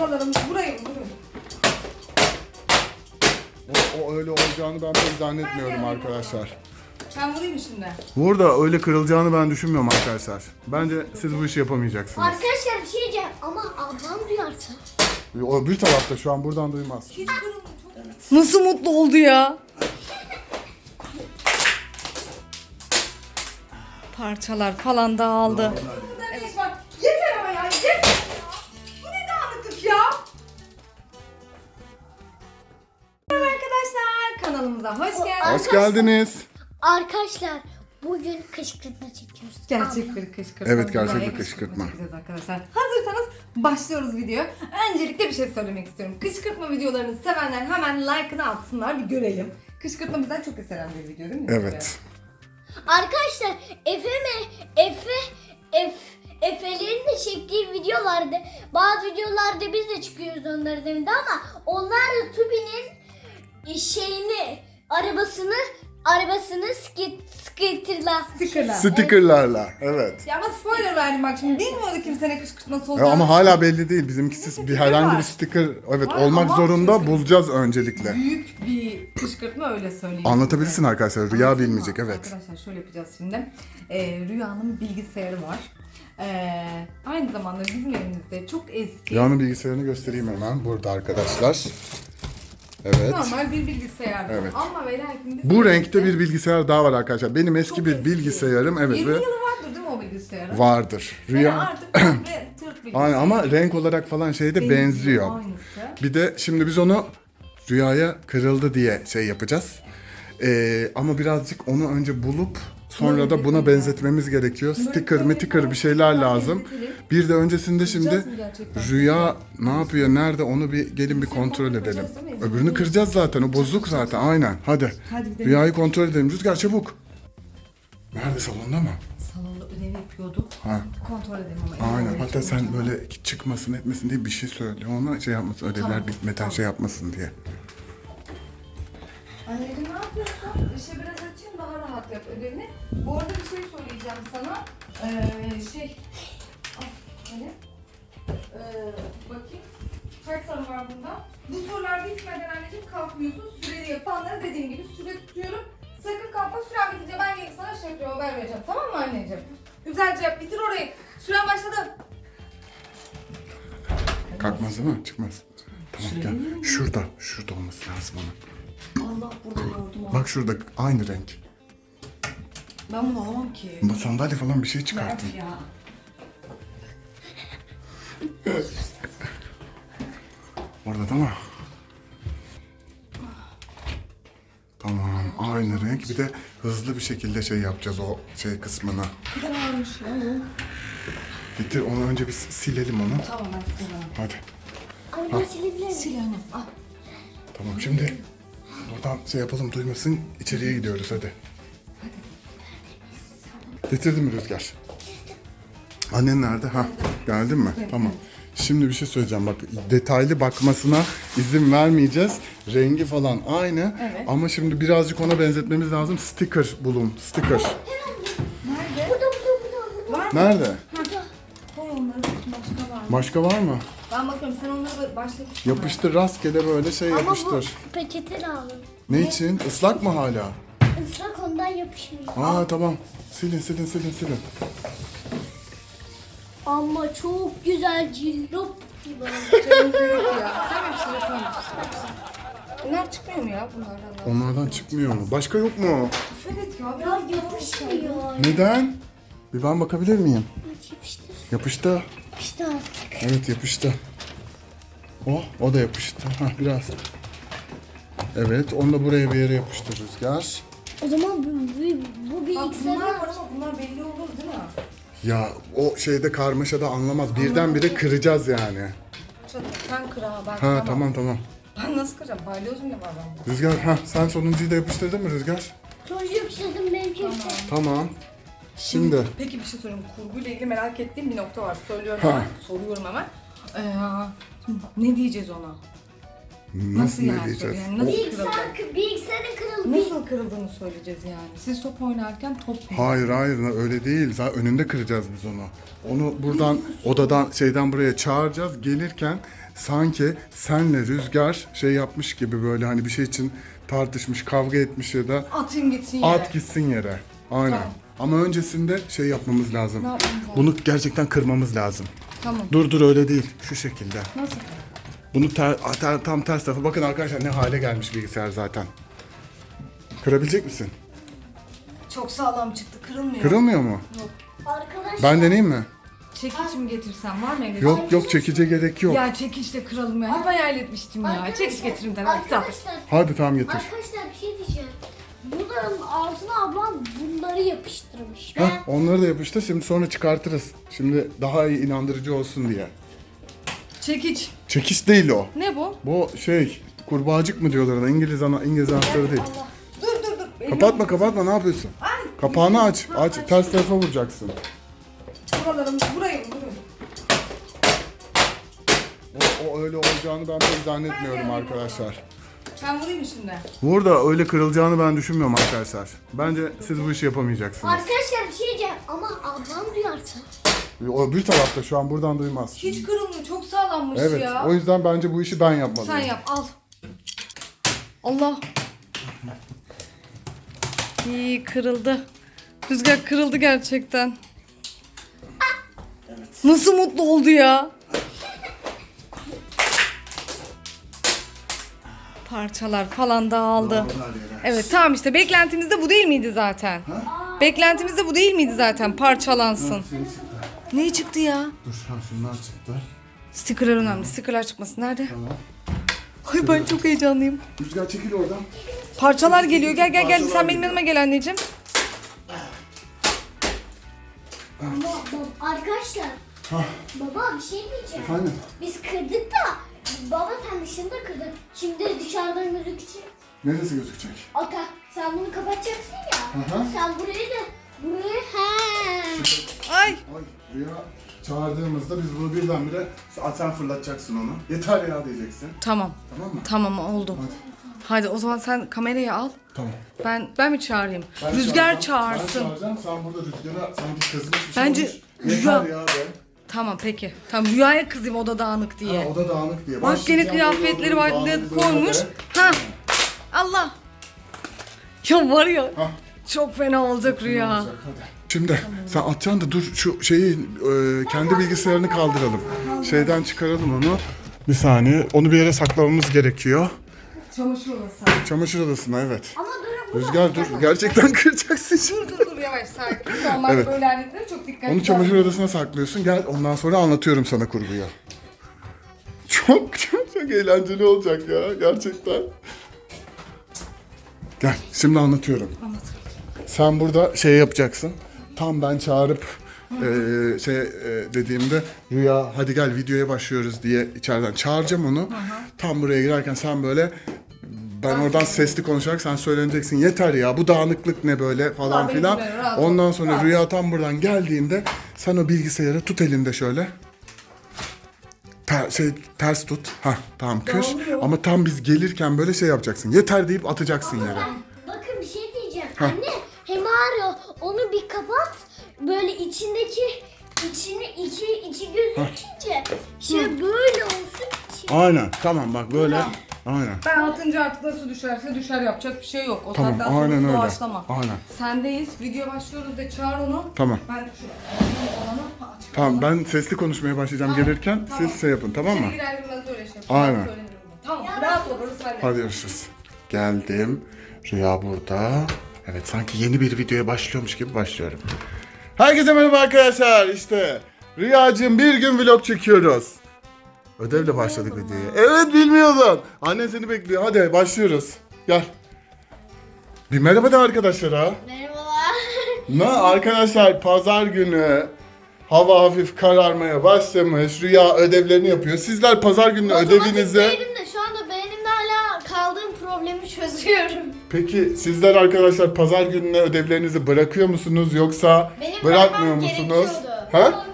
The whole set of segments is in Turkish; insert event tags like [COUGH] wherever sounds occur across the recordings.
buralarım, burayı, burayı. O, o öyle olacağını ben pek zannetmiyorum arkadaşlar. Ben vurayım mı şimdi? Burada öyle kırılacağını ben düşünmüyorum arkadaşlar. Bence siz bu işi yapamayacaksınız. Arkadaşlar bir şey diyeceğim ama ablam duyarsa. O bir tarafta şu an buradan duymaz. Hiç kırılmadı. Nasıl mutlu oldu ya? Parçalar falan dağıldı. Kanalımıza hoş geldiniz. Hoş geldiniz. Arkadaşlar bugün kışkırtma çekiyoruz. Gerçek bir kışkırtma. Evet, gerçek bir kışkırtma. çekeceğiz arkadaşlar. Hazırsanız başlıyoruz video. Öncelikle bir şey söylemek istiyorum. Kışkırtma videolarını sevenler hemen like'ını atsınlar bir görelim. Kışkırtma bizden çok eseren bir video değil mi? Evet. Arkadaşlar Efe mi? Efe Efe Efe'lerin de çektiği videolarda bazı videolarda biz de çıkıyoruz onların evinde ama onlar da Tubi'nin şeyini arabasını arabasını skit skitterla Stickerlar. Stickerlarla. Evet. Ya ama spoiler verdim bak şimdi bilmiyordu kimsenin kışkırtması Ya olacağını. ama hala belli değil. Bizimkisi bir herhangi bir sticker evet Var olmak ama zorunda bulacağız öncelikle. Büyük bir kışkırtma öyle söyleyeyim. Anlatabilirsin size. arkadaşlar. Rüya Anlatayım mı? bilmeyecek evet. Arkadaşlar şöyle yapacağız şimdi. Ee, Rüya'nın bilgisayarı var. Ee, aynı zamanda bizim evimizde çok eski Rüyanın bilgisayarını göstereyim hemen burada arkadaşlar. Evet. normal bir bilgisayar. Evet. Ama ve lakin bizim Bu renkte bir bilgisayar daha var arkadaşlar. Benim eski çok bir eski. bilgisayarım evet 20 ve yılı vardır değil mi o bilgisayarın? vardır. Yani Rüya artık komple [CLEARS THROAT] Türk bilgisayarı. Aynen ama renk olarak falan şeyde benziyor. Aynısı. Bir de şimdi biz onu rüyaya kırıldı diye şey yapacağız. Ee, ama birazcık onu önce bulup sonra da buna benzetmemiz gerekiyor. Sticker, miticker bir şeyler lazım. Bir de öncesinde şimdi rüya ne yapıyor, nerede onu bir gelin bir kontrol edelim. Öbürünü kıracağız zaten. O bozuk zaten. Aynen. Hadi. Rüyayı kontrol edelim. Rüzgar çabuk. Nerede salonda mı? Salonda ödev yapıyorduk. Ha. Kontrol edelim ama. Aynen. Hatta sen böyle çıkmasın etmesin diye bir şey söyle. Ona şey yapmasın. Ödevler Tamam, bitmeden tamam. şey yapmasın diye. Anneciğim ne yapıyorsun? İşe biraz yap ödevini. Bu arada bir şey söyleyeceğim sana. Ee, şey... Al, hani? Ee, bakayım. Kaç soru var bunda? Bu sorular bitmeden anneciğim kalkmıyorsun. Süreli yapanları dediğim gibi süre tutuyorum. Sakın kalkma. Süren bitince ben gelip sana yapıyor, haber vereceğim. Tamam mı anneciğim? Güzelce yap. Bitir orayı. Süren başladı. Kalkmaz değil mi? Çıkmaz. Tamam gel. Şurada. Şurada olması lazım onun. Allah burada yordum Bak şurada aynı renk. Ben bunu alamam ki. Bu Sandalye falan bir şey çıkartın. Ver ya. Orada değil mi? Tamam. Aynı renk. Bir de hızlı bir şekilde şey yapacağız o şey kısmını. Ne kadar ağırmış ya bu. Bitir onu önce bir silelim onu. Tamam ben size Hadi. Anne silebilir miyim? Sil annem. Al. Tamam şimdi buradan şey yapalım duymasın. içeriye gidiyoruz hadi. Getirdin mi Rüzgar? Annen nerede? Ha, geldin mi? Tamam. Şimdi bir şey söyleyeceğim bak detaylı bakmasına izin vermeyeceğiz. Rengi falan aynı Evet. ama şimdi birazcık ona benzetmemiz lazım. Sticker bulun. Sticker. Nerede? Burada burada burada. Var mı? Nerede? Koy onları başka var mı? Başka var mı? Ben bakıyorum sen onları başla. Yapıştır rastgele böyle şey Ama bu yapıştır. peçete lazım. Ne için? Islak mı hala? Islak ondan yapışmıyor. Aa tamam. Silin silin silin silin. Ama çok güzel cillop gibi [LAUGHS] Bunlar çıkmıyor mu ya bunlardan? Onlardan çıkmıyor mu? Başka yok mu? Evet ya. Ya yapışmıyor. Neden? Bir ben bakabilir miyim? Evet, Yapıştır. Yapıştı. Yapıştı artık. Evet yapıştı. Oh o da yapıştı. Hah biraz. Evet onu da buraya bir yere yapıştır Rüzgar. O zaman bu, bu, bu Bak bilgisayarı bunlar var ama bunlar belli olur değil mi? Ya o şeyde karmaşada anlamaz. Birdenbire kıracağız yani. Çatı sen kır ha ben Ha kıramam. tamam tamam. Ben nasıl kıracağım? Balyozum ya var bende. Rüzgar ha sen sonuncuyu da yapıştırdın mı Rüzgar? sonucu yapıştırdım benimki. Tamam. Şimdi Peki bir şey sorayım. Kurguyla ilgili merak ettiğim bir nokta var. Söylüyorum Ha. hemen. Soruyorum hemen. Ee, şimdi ne diyeceğiz ona? Nasıl, yani? diyeceğiz? Yani nasıl kırılacak? Bilgisayar, bilgisayarın kırıldı. Nasıl kırıldığını söyleyeceğiz yani. Siz top oynarken top mu? Hayır hayır öyle değil. Zaten önünde kıracağız biz onu. Onu buradan odadan şeyden buraya çağıracağız. Gelirken sanki senle Rüzgar şey yapmış gibi böyle hani bir şey için tartışmış, kavga etmiş ya da Atayım gitsin yere. at gitsin yere. Aynen. Tamam. Ama öncesinde şey yapmamız lazım. Ne yapmamız lazım? Bunu gerçekten kırmamız lazım. Tamam. Dur dur öyle değil. Şu şekilde. Nasıl? Bunu ter- ter- tam ters tarafa. Bakın arkadaşlar ne hale gelmiş bilgisayar zaten. Kırabilecek misin? Çok sağlam çıktı. Kırılmıyor. Kırılmıyor mu? Arkadaşlar. Ben deneyeyim mi? Çekiç mi getirsem var mı evde? Yok yok çekice gerek yok. Ya çekiçle kıralım ya. Hep hayal etmiştim ya. Arkadaşlar- Çekiç getireyim tabii. Tamam. Arkadaşlar, Hadi tamam getir. arkadaşlar bir şey diyeceğim. Bunların altına ablam bunları yapıştırmış. Heh, Ben onları da yapıştır. Şimdi sonra çıkartırız. Şimdi daha iyi inandırıcı olsun diye. Çekiç. Çekiş değil o. Ne bu? Bu şey kurbağacık mı diyorlar ona İngiliz ana İngiliz anahtarı değil. Allah. Dur dur dur. Kapatma kapatma ne yapıyorsun? Ay. Kapağını aç. Ha, Aç ters tarafa vuracaksın. Buralarım burayı burayı. O, o öyle olacağını ben pek zannetmiyorum arkadaşlar. Ben vurayım mı şimdi? Burada öyle kırılacağını ben düşünmüyorum arkadaşlar. Bence siz bu işi yapamayacaksınız. arkadaşlar bir şey diyeceğim ama ablam duyarsa. O bir tarafta şu an buradan duymaz. Hiç kırılmıyor. Çok sağlammış Evet ya. o yüzden bence bu işi ben yapmalıyım. Sen yap al. Allah. İyi kırıldı. Rüzgar kırıldı gerçekten. Nasıl mutlu oldu ya? Parçalar falan dağıldı. Evet tamam işte beklentimiz de bu değil miydi zaten? Beklentimiz de bu değil miydi zaten parçalansın. Ne çıktı ya? Dur ha şunlar çıktı. Stickerlar önemli. Stickerlar çıkması nerede? Tamam. Ay ben çok heyecanlıyım. Rüzgar çekil oradan. Parçalar geliyor. Gel gel gel. Parçalar Sen benim geliyor. yanıma gel anneciğim. Ama bab- arkadaşlar. Hah. Baba bir şey diyeceğim. Efendim? Biz kırdık da baba sen dışında kırdın. Şimdi dışarıdan gözükecek. Neresi gözükecek? Ata sen bunu kapatacaksın ya. Hı hı. Sen burayı da burayı he. Ay. Ay Rüya çağırdığımızda biz bunu birdenbire "Aa, sen fırlatacaksın onu. Yeter ya diyeceksin. Tamam. Tamam mı? Tamam oldu. Hadi. Hadi o zaman sen kamerayı al. Tamam. Ben ben mi çağırayım? Ben Rüzgar çağıracağım, çağırsın. Ben çağıracağım. Sen burada rüzgara sanki kızmış bir şey Bence olmuş. Rüya- Yeter ya be. Tamam peki. Tamam Rüya'ya kızayım o da dağınık diye. Ha, o da dağınık diye. Bak Başlayacağım, kıyafetleri var koymuş. Ha. Allah. Ya var ya. Ha. Çok fena olacak Rüya. Olacak, hadi. Şimdi sen atacaksın da dur şu şeyi e, kendi bilgisayarını kaldıralım. Şeyden çıkaralım onu. Bir saniye. Onu bir yere saklamamız gerekiyor. Çamaşır odası. Çamaşır odasına evet. Ama bu. Rüzgar dur. Gerçekten [LAUGHS] kıracaksın şimdi. Dur dur dur yavaş sakin. [LAUGHS] Normal Evet. böyle aletlere çok dikkatli Onu çamaşır ol. odasına saklıyorsun. Gel ondan sonra anlatıyorum sana kurguyu. [LAUGHS] Çok çok çok eğlenceli olacak ya gerçekten. Gel şimdi anlatıyorum. Anlat. Sen burada şey yapacaksın. Tam ben çağırıp eee, şey eee, dediğimde Rüya hadi gel videoya başlıyoruz diye içeriden çağıracağım onu. Tam buraya girerken sen böyle ben oradan sesli konuşarak sen söyleneceksin. Yeter ya bu dağınıklık ne böyle falan filan. bekle, rahat ol. Ondan sonra Rahat. Rüya tam buradan geldiğinde sen o bilgisayarı tut elinde şöyle. Ter, şey ters tut. Ha tamam kır. Ama tam biz gelirken böyle şey yapacaksın. Yeter deyip atacaksın yere. Bakın bir şey diyeceğim. Anne hem ağrıyor. Onu bir kapat. Böyle içindeki içini iki içi gözükünce şey böyle olsun. Şey- Aynen. Tamam bak böyle. Tamam. Aynen. Ben atınca artık nasıl düşerse düşer yapacak bir şey yok. O Tamam, saatten sonra aynen öyle. doğaçlama. Aynen. Sendeyiz. Video başlıyoruz de çağır onu. Tamam. Ben şu açık. Tamam ben sesli konuşmaya başlayacağım Tamam, gelirken tamam. siz şey yapın tamam mı? İçeri girer girmez öyle şey. Aynen. Söylemiyorum ben. Tamam rahat ol orası bende. Hadi görüşürüz. Geldim. Rüya burada. Evet sanki yeni bir videoya başlıyormuş gibi başlıyorum. Herkese merhaba arkadaşlar. İşte Rüyacığım bir gün vlog çekiyoruz. Ödevle başladık videoya. Evet bilmiyordun. Annen seni bekliyor. Hadi başlıyoruz. Gel. Bir merhaba de arkadaşlara. Merhabalar. [LAUGHS] Ne arkadaşlar pazar günü hava hafif kararmaya başlamış. Rüya ödevlerini yapıyor. Sizler pazar günü ödevinizi... Matematik de şu anda beynimde hala kaldığım problemi çözüyorum. Peki sizler arkadaşlar pazar gününe ödevlerinizi bırakıyor musunuz yoksa Benim bırakmıyor bırakmam musunuz? gerekiyordu. Ha?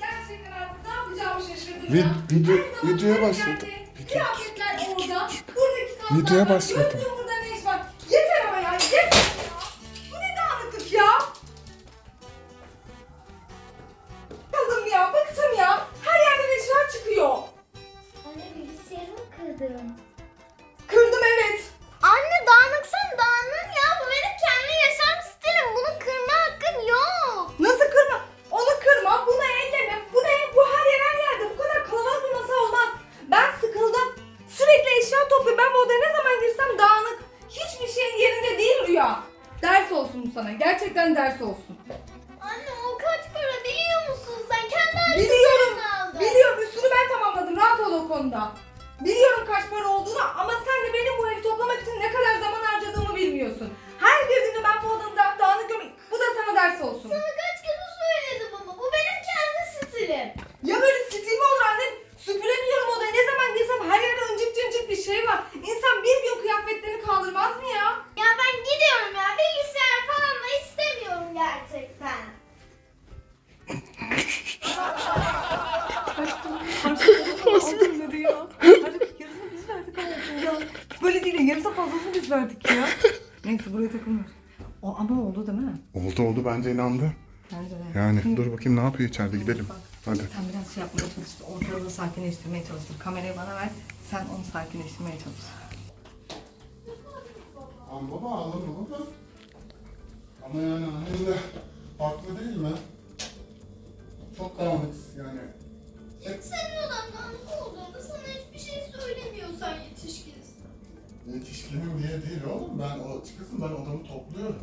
Gerçekten artık ne yapacağımı şaşırdım Vi- ya. video- videoya başladım. geldi. Kıyafetler orada. Buradaki tablolar Videoya başladım. O ama oldu değil mi? Oldu oldu bence inandı. Bence de. Yani dur bakayım ne yapıyor içeride gidelim. Hadi. Sen biraz şey yapmaya çalış. Ortalığı sakinleştirmeye çalış. Kamerayı bana ver. Sen onu sakinleştirmeye çalış. Ama baba ağlama baba. Ama yani annen de haklı değil mi? Çok dağınık yani. Hep Senin odan dağınık olduğunda sana hiçbir şey söylemiyorsan yetişkinsin. Yetişkinim diye değil oğlum. Ben o çıkısın ben odamı topluyorum.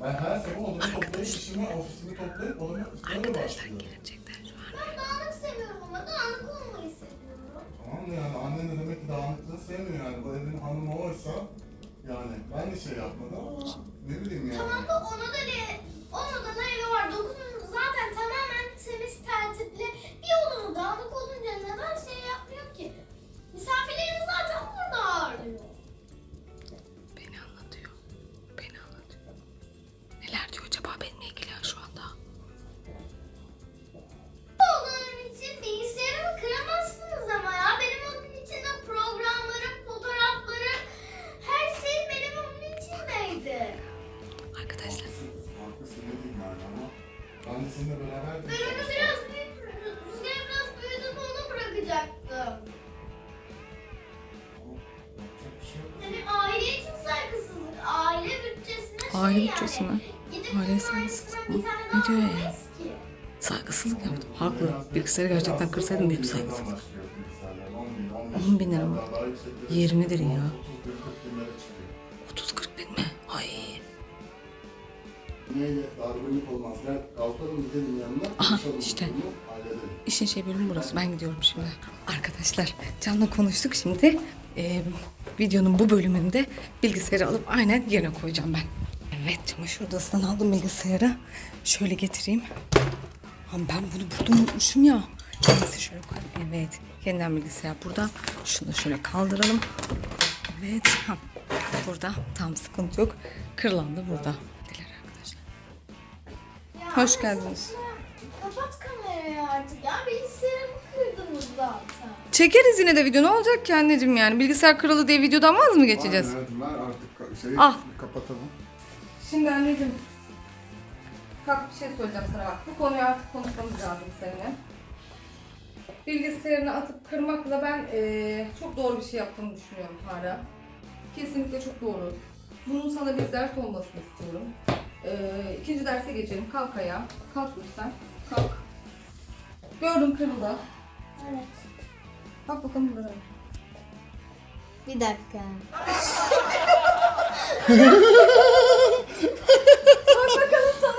Ben her sabah odamı toplayıp işimi, ofisimi toplayıp odamı öyle başlıyorum. Ben dağınık seviyorum ama dağınık olmayı seviyorum. Tamam yani annen de demek ki dağınıklığı sevmiyor yani. Bu evin hanımı oysa yani ben de şey yapmadım ama ne bileyim yani. Tamam da ona da ne? Onun da evi var. Dokuzunun zaten tamamen temiz tertipli. Bir odunu dağınık olunca neden şey yapmıyor ki? Misafirlerini zaten burada ağırlıyor. Bütçesi mi? Mı? Ne diyor ya? saygısızlık yaptım. Haklı. Bilgisayarı gerçekten kırsaydım büyük saygısızlık. 10 bin lira mı? 20'dir ya. 30-40 bin mi? Ay. Aha, işte. İşin şey bölümü burası. Ben gidiyorum şimdi. Arkadaşlar Can'la konuştuk şimdi. Ee, videonun bu bölümünde bilgisayarı alıp aynen yerine koyacağım ben. Evet çamaşır odasından aldım bilgisayarı. Şöyle getireyim. Ama ben bunu burada unutmuşum ya. Neyse şöyle koyayım. Evet. Yeniden bilgisayar burada. Şunu da şöyle kaldıralım. Evet. Ha. Burada. Tam sıkıntı yok. Kırılan da burada. Diler arkadaşlar. Ya Hoş geldiniz. Kapat kamerayı artık ya. Bilgisayarımı kırdınız zaten. Çekeriz yine de video. Ne olacak ki anneciğim yani? Bilgisayar kırıldı diye videodan vaz mı geçeceğiz? Aynen, ver artık şeyi Ah. kapatalım. Şimdi anneciğim. Kalk bir şey söyleyeceğim sana bak. Bu konuyu artık konuşmamız lazım seninle. Bilgisayarını atıp kırmakla ben eee, çok doğru bir şey yaptığımı düşünüyorum hala. Kesinlikle çok doğru. Bunun sana bir ders olmasını istiyorum. Eee ikinci derse geçelim. Kalk ayağa. Kalk lütfen. Kalk. Gördüm kırıldı. Evet. Bak bakalım buraya. Bir dakika. [LAUGHS]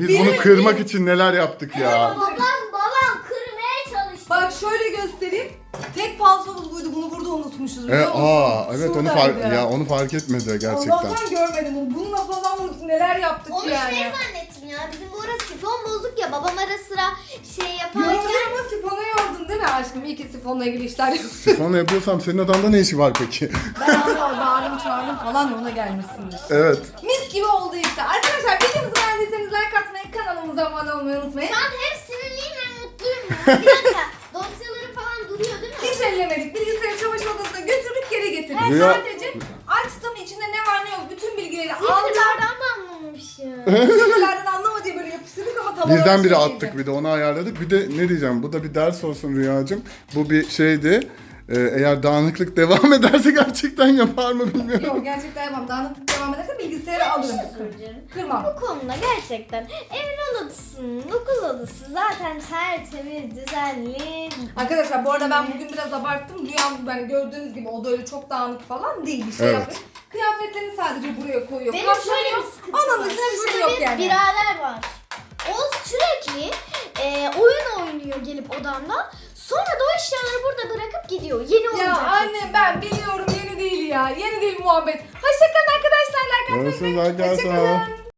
yaptık. Biz bunu kırmak için neler yaptık ya. babam babam kırmaya çalıştı. Bak şöyle göster. göstereyim. Tek falsomuz buydu. Bunu burada unutmuşuz E, biliyor musun? aa evet onu fark Şuradaydı. ya onu fark etmedi gerçekten. Allah'tan görmedim onu. Bununla falan neler yaptık Onu yani. şey zannettim ya. Bizim bu ara sifon bozuk ya. Babam ara sıra şey Yordun yaparken. ama sifona yordun değil mi aşkım? İyi ki sifonla ilgili işler yapıyorsun. [LAUGHS] Sifonu yapıyorsam senin odanda ne işi var peki? ben onu bağırdım çağırdım falan ona gelmişsindir. evet. Mis gibi oldu işte. Arkadaşlar videomuzu beğendiyseniz like atmayı, kanalımıza abone olmayı unutmayın. Şu an hem sinirliyim hem mutluyum ya. [LAUGHS] Bir dakika. Dosyaları falan duruyor değil mi? Hiç ellemedik. Bilgisayarı çamaşır odasına götürdük geri getirdik. Rüya- Sadece açtım içinde ne var ne yok bütün bilgileri aldım. Sihirlerden de anlamamışım. [LAUGHS] Bilgilerden anlamadığı böyle yapıştırdık ama tamamen Birdenbire şey attık bir de onu ayarladık. Bir de ne diyeceğim bu da bir ders olsun Rüyacığım. Bu bir şeydi. Ee, eğer dağınıklık [LAUGHS] devam ederse gerçekten yapar mı bilmiyorum. Yok gerçekten yapmam. Dağınıklık devam ederse bilgisayarı alırım. Söyleyeceğim. Kırmam. Bu konuda gerçekten evin odasının, okul odası zaten tertemiz, düzenli. Arkadaşlar bu arada ben bugün biraz abarttım. Rüyam yani gördüğünüz gibi o da öyle çok dağınık falan değil. Bir şey Evet. yapıyor. Kıyafetlerini sadece buraya koyuyor. Benim Katlanıyor. şöyle bir sıkıntım Onun var. dışında bir şey Şurada yok bir yani. birader var. O sürekli e, oyun oynuyor gelip odamda. Sonra da o eşyaları burada bırakıp gidiyor. Yeni oyuncak Ya anne getiriyor. ben biliyorum yeni değil ya. Yeni değil muhabbet. Hoşçakalın arkadaşlar. Like atmayı Görüşürüz unutmayın. arkadaşlar. Hoşçakalın.